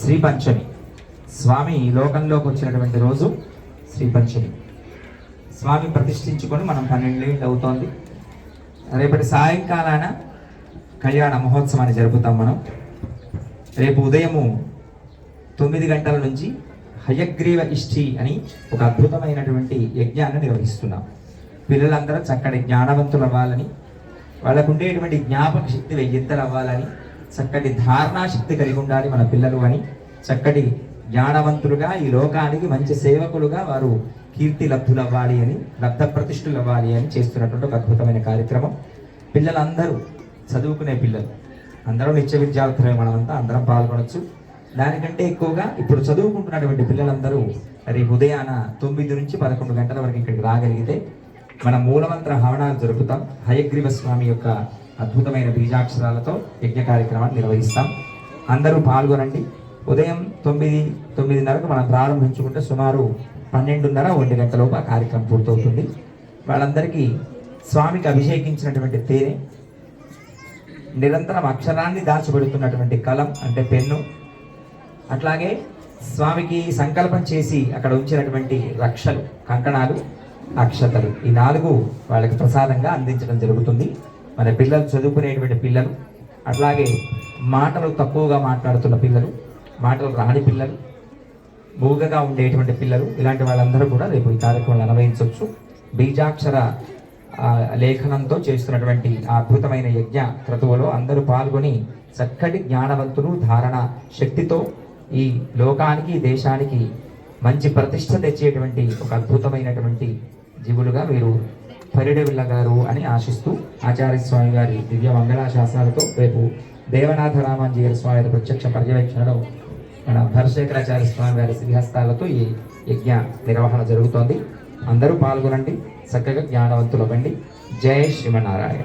శ్రీ పంచమి స్వామి లోకంలోకి వచ్చినటువంటి రోజు శ్రీ పంచమి స్వామి ప్రతిష్ఠించుకొని మనం పన్నెండేళ్ళు అవుతోంది. రేపటి సాయంకాలాన కళ్యాణ మహోత్సవాన్ని జరుపుతాం మనం. రేపు ఉదయము తొమ్మిది గంటల నుంచి హయగ్రీవ ఇష్టి అని ఒక అద్భుతమైనటువంటి యజ్ఞాన్ని నిర్వహిస్తున్నాం. పిల్లలందరూ చక్కటి జ్ఞానవంతులు అవ్వాలని వాళ్ళకు ఉండేటువంటి జ్ఞాపక శక్తి వెయ్యింతలు అవ్వాలని చక్కటి ధారణా శక్తి కలిగి ఉండాలి మన పిల్లలు అని. చక్కటి జ్ఞానవంతులుగా ఈ లోకానికి మంచి సేవకులుగా వారు కీర్తి లబ్ధులు అవ్వాలి అని లబ్ధ ప్రతిష్ఠులు అవ్వాలి అని చేస్తున్నటువంటి ఒక అద్భుతమైన కార్యక్రమం. పిల్లలందరూ చదువుకునే పిల్లలు. అందరూ నిత్య విద్యార్థులే మనమంతా అందరం పాల్గొనొచ్చు. దానికంటే ఎక్కువగా ఇప్పుడు చదువుకుంటున్నటువంటి పిల్లలందరూ రేపు ఉదయాన తొమ్మిది నుంచి పదకొండు గంటల వరకు ఇక్కడికి రాగలిగితే మన మూలమంత్ర హవనాలు జరుపుతాం. హయగ్రీవ స్వామి యొక్క అద్భుతమైన బీజాక్షరాలతో యజ్ఞ కార్యక్రమాన్ని నిర్వహిస్తాం. అందరూ పాల్గొనండి. ఉదయం తొమ్మిది తొమ్మిదిన్నరకు మనం ప్రారంభించుకుంటే సుమారు పన్నెండున్నర ఒంటి గంటలోపు ఆ కార్యక్రమం పూర్తవుతుంది. వాళ్ళందరికీ స్వామికి అభిషేకించినటువంటి తేనె నిరంతరం అక్షరాన్ని దాచబడుతున్నటువంటి కలం అంటే పెన్ను. అట్లాగే స్వామికి సంకల్పం చేసి అక్కడ ఉంచినటువంటి రక్షలు కంకణాలు. అక్షతలు. ఈ నాలుగు వాళ్ళకి ప్రసాదంగా అందించడం జరుగుతుంది. మన పిల్లలు చదువుకునేటువంటి పిల్లలు అట్లాగే మాటలు తక్కువగా మాట్లాడుతున్న పిల్లలు మాటలు రాని పిల్లలు మూగగా ఉండేటువంటి పిల్లలు ఇలాంటి వాళ్ళందరూ కూడా రేపు ఈ కార్యక్రమాలు అనుభవించవచ్చు బీజాక్షర లేఖనంతో చేస్తున్నటువంటి అద్భుతమైన యజ్ఞ క్రతువులో అందరూ పాల్గొని చక్కటి జ్ఞానవంతులు ధారణ శక్తితో ఈ లోకానికి దేశానికి మంచి ప్రతిష్ట తెచ్చేటువంటి ఒక అద్భుతమైనటువంటి జీవులుగా మీరు పరిడవిల్ల గారు అని ఆశిస్తూ ఆచార్య స్వామి గారి దివ్య మంగళాశాసనాలతో రేపు దేవనాథ రామాంజీయ స్వామి గారి ప్రత్యక్ష పర్యవేక్షణలో మన భరశేఖరాచార్య స్వామి గారి శ్రీహస్తాలతో ఈ యజ్ఞ నిర్వహణ జరుగుతోంది. అందరూ పాల్గొనండి. చక్కగా జ్ఞానవంతులు అవ్వండి జై శ్రీమన్నారాయణ.